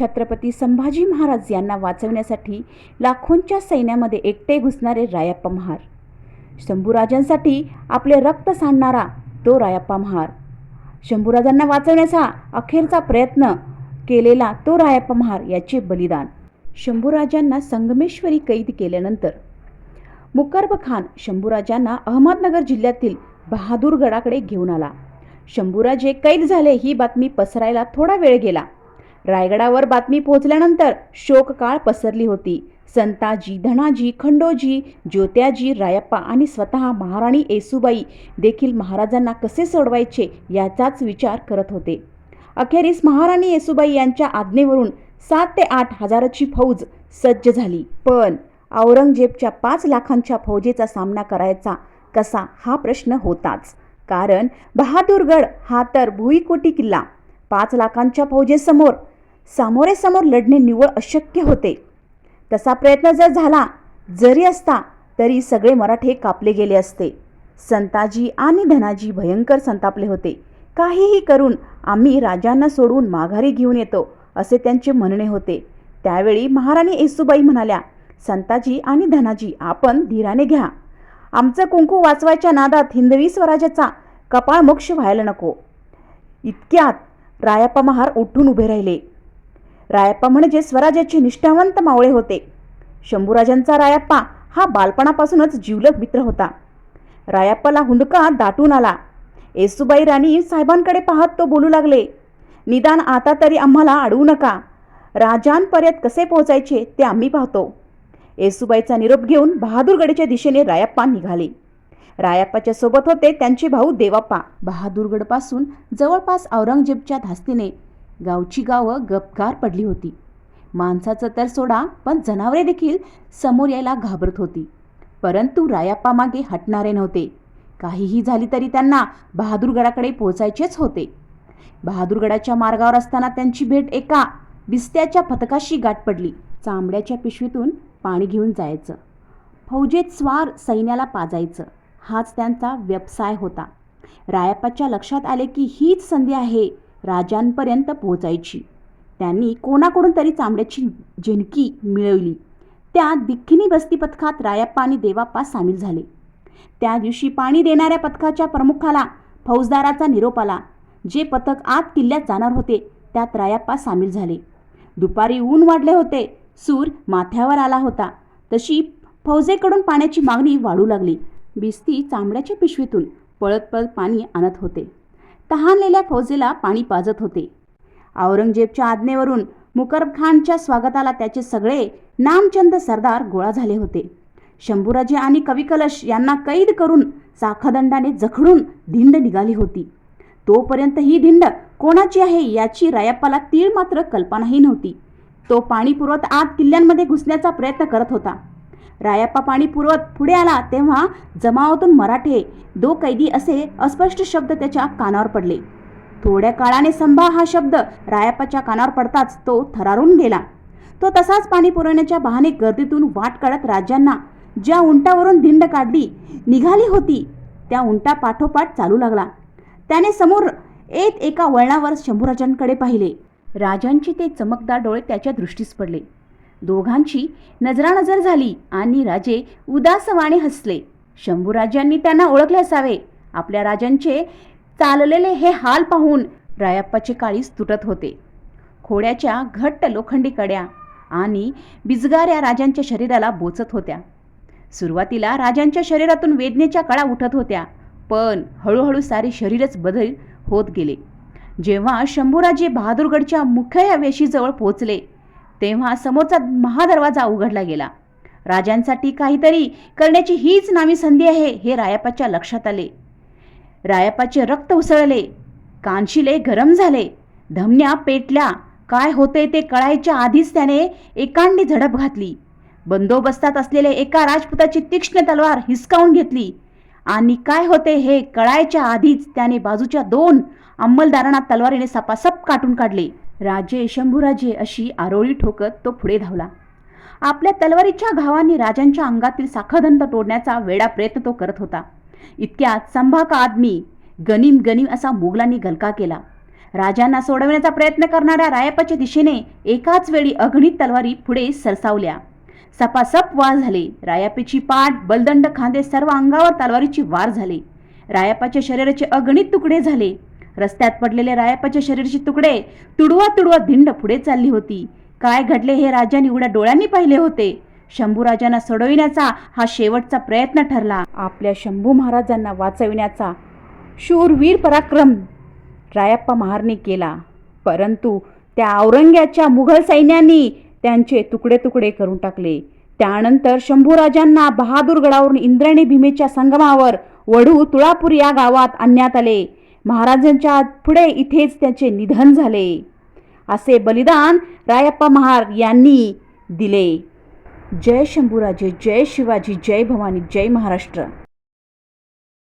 छत्रपती संभाजी महाराज यांना वाचवण्यासाठी लाखोंच्या सैन्यामध्ये एकटे घुसणारे रायप्पा महार. शंभूराजांसाठी आपले रक्त सांडणारा तो रायप्पा महार. शंभूराजांना वाचवण्याचा अखेरचा प्रयत्न केलेला तो रायप्पा महार याचे बलिदान. शंभूराजांना संगमेश्वरी कैद केल्यानंतर मुकर्ब खान शंभूराजांना अहमदनगर जिल्ह्यातील बहादूरगडाकडे घेऊन आला. शंभूराजे कैद झाले ही बातमी पसरायला थोडा वेळ गेला. रायगडावर बातमी पोहोचल्यानंतर शोककाळ पसरली होती. संताजी धनाजी खंडोजी ज्योत्याजी रायप्पा आणि स्वतः महाराणी येसुबाई देखील महाराजांना कसे सोडवायचे याचाच विचार करत होते. अखेरीस महाराणी येसुबाई यांच्या आज्ञेवरून सात ते आठ हजाराची फौज सज्ज झाली. पण औरंगजेबच्या पाच लाखांच्या फौजेचा सामना करायचा कसा हा प्रश्न होताच. कारण बहादूरगड हा तर भुईकोटी किल्ला. पाच लाखांच्या फौजेसमोर सामोरे समोर लढणे निव्वळ अशक्य होते. तसा प्रयत्न जर झाला जरी असता तरी सगळे मराठे कापले गेले असते. संताजी आणि धनाजी भयंकर संतापले होते. काहीही करून आम्ही राजांना सोडवून माघारी घेऊन येतो असे त्यांचे म्हणणे होते. त्यावेळी महाराणी येसुबाई म्हणाल्या संताजी आणि धनाजी आपण धीराने घ्या. आमचं कुंकू वाचवायच्या नादात हिंदवी स्वराज्याचा कपाळ मोक्ष व्हायला नको. इतक्यात रायप्पा महार उठून उभे राहिले. रायप्पा म्हणजे स्वराज्याचे निष्ठावंत मावळे होते. शंभूराजांचा रायप्पा हा बालपणापासूनच जीवलग मित्र होता. रायप्पाला हुंदका दाटून आला. येसुबाई राणी साहेबांकडे पाहत तो बोलू लागले निदान आता तरी आम्हाला अडवू नका. राजांपर्यंत कसे पोहोचायचे ते आम्ही पाहतो. येसुबाईचा निरोप घेऊन बहादूरगडच्या दिशेने रायप्पा निघाले. रायप्पाच्या सोबत होते त्यांचे भाऊ देवाप्पा. बहादूरगडपासून जवळपास औरंगजेबच्या धास्तीने गावची गावं गपगार पडली होती. माणसाचं तर सोडा पण जनावरे देखील समोर यायला घाबरत होती. परंतु रायाप्पा मागे हटणारे नव्हते. काहीही झाली तरी त्यांना बहादूरगडाकडे पोहोचायचेच होते. बहादूरगडाच्या मार्गावर असताना त्यांची भेट एका बिस्त्याच्या पथकाशी गाठ पडली. चांबड्याच्या पिशवीतून पाणी घेऊन जायचं. फौजेत स्वार सैन्याला पाजायचं. हाच त्यांचा व्यवसाय होता. रायप्पाच्या लक्षात आले की हीच संधी आहे. राजांपर्यंत पोहोचायची. त्यांनी कोणाकडून तरी चांबड्याची झिणकी मिळवली. त्या दिख्खिनी बस्ती पथकात रायप्पा आणि देवाप्पा सामील झाले. त्या दिवशी पाणी देणाऱ्या पथकाच्या प्रमुखाला फौजदाराचा निरोप आला. जे पथक आत किल्ल्यात जाणार होते त्यात रायप्पा सामील झाले. दुपारी ऊन वाढले होते सूर माथ्यावर आला होता. तशी फौजेकडून पाण्याची मागणी वाढू लागली. बिस्ती चांबड्याच्या पिशवीतून पळत पळत पाणी आणत होते. तहानलेल्या फौजेला पाणी पाजत होते. औरंगजेबच्या आज्ञेवरून मुकरब खानच्या स्वागताला त्याचे सगळे नामचंद सरदार गोळा झाले होते. शंभूराजे आणि कविकलश यांना कैद करून चाखदंडाने जखडून धिंड निघाली होती. तोपर्यंत ही धिंड कोणाची आहे याची रायप्पाला तीळ मात्र कल्पनाही नव्हती. तो पाणी पुरवत आत किल्ल्यांमध्ये घुसण्याचा प्रयत्न करत होता. रायप्पा पाणी पुरवत पुढे आला तेव्हा जमावातून मराठे दो कैदी असे अस्पष्ट शब्द त्याच्या कानावर पडले. थोड्या काळाने संभा हा शब्द रायाप्पाच्या कानावर पडताच तो थरारून गेला. तो तसाच पाणी पुरवण्याच्या बहाने गर्दीतून वाट काढत राज्यांना ज्या उंटावरून धिंड काढली निघाली होती त्या उंटा पाठोपाठ चालू लागला. त्याने समोर येत एका वळणावर शंभूराजांकडे पाहिले. राजांचे ते चमकदार डोळे त्याच्या दृष्टीस पडले. दोघांची नजरानजर झाली आणि राजे उदासवाणे हसले. शंभूराजांनी त्यांना ओळखले असावे. आपल्या राजांचे चाललेले हे हाल पाहून रायप्पाचे काळीस तुटत होते. खोड्याच्या घट्ट लोखंडी कड्या आणि बिजगाऱ्या राजांच्या शरीराला बोचत होत्या. सुरुवातीला राजांच्या शरीरातून वेदनेच्या कळा उठत होत्या पण हळूहळू सारे शरीरच बदल होत गेले. जेव्हा शंभूराजे बहादूरगडच्या मुख्य वेशीजवळ पोहोचले तेव्हा समोरचा महादरवाजा उघडला गेला. राजांसाठी काहीतरी करण्याची हीच नामी संधी आहे हे रायापाच्या लक्षात आले. रायापाचे रक्त उसळले कानशिले गरम झाले धमन्या पेटल्या काय होते ते कळायच्या आधीच त्याने एकांडी झडप घातली. बंदोबस्तात असलेले एका राजपुताची तीक्ष्ण तलवार हिसकावून घेतली. आणि काय होते हे कळायच्या आधीच त्याने बाजूच्या दोन अंमलदारांना तलवारीने सपासप काटून काढले. राजे शंभूराजे अशी आरोळी ठोकत तो पुढे धावला. आपल्या तलवारीच्या घावांनी राजांच्या अंगातील साखदंत तोडण्याचा वेडा प्रयत्न तो करत होता. इतक्यात संभा का आदमी गनीम गनीम असा मुघलांनी गलका केला. राजांना सोडवण्याचा प्रयत्न करणाऱ्या रायपाच्या दिशेने एकाच वेळी अगणित तलवारी पुढे सरसावल्या. सपासप वार झाले. रायापेची पाठ बलदंड खांदे सर्व अंगावर तलवारीची वार झाले. रायापाच्या शरीराचे अगणित तुकडे झाले. रस्त्यात पडलेले रायपाच्या शरीराचे तुकडे तुडवा तुडवा धिंड पुढे चालली होती. काय घडले हे राजाने उघड्या डोळ्यांनी पाहिले होते. शंभूराजांना सोडविण्याचा हा शेवटचा प्रयत्न ठरला. आपल्या शंभू महाराजांना वाचविण्याचा शूरवीर पराक्रम रायप्पा महारने केला. परंतु त्या औरंग्याच्या मुघल सैन्यांनी त्यांचे तुकडे तुकडे करून टाकले. त्यानंतर शंभूराजांना बहादूरगडावरून इंद्रायणी भीमेच्या संगमावर वढू तुळापूर या गावात आणण्यात आले. महाराजांच्या पुढे इथेच त्याचे निधन झाले. असे बलिदान रायप्पा महार यांनी दिले. जय शंभूराजे जय शिवाजी जय भवानी जय महाराष्ट्र.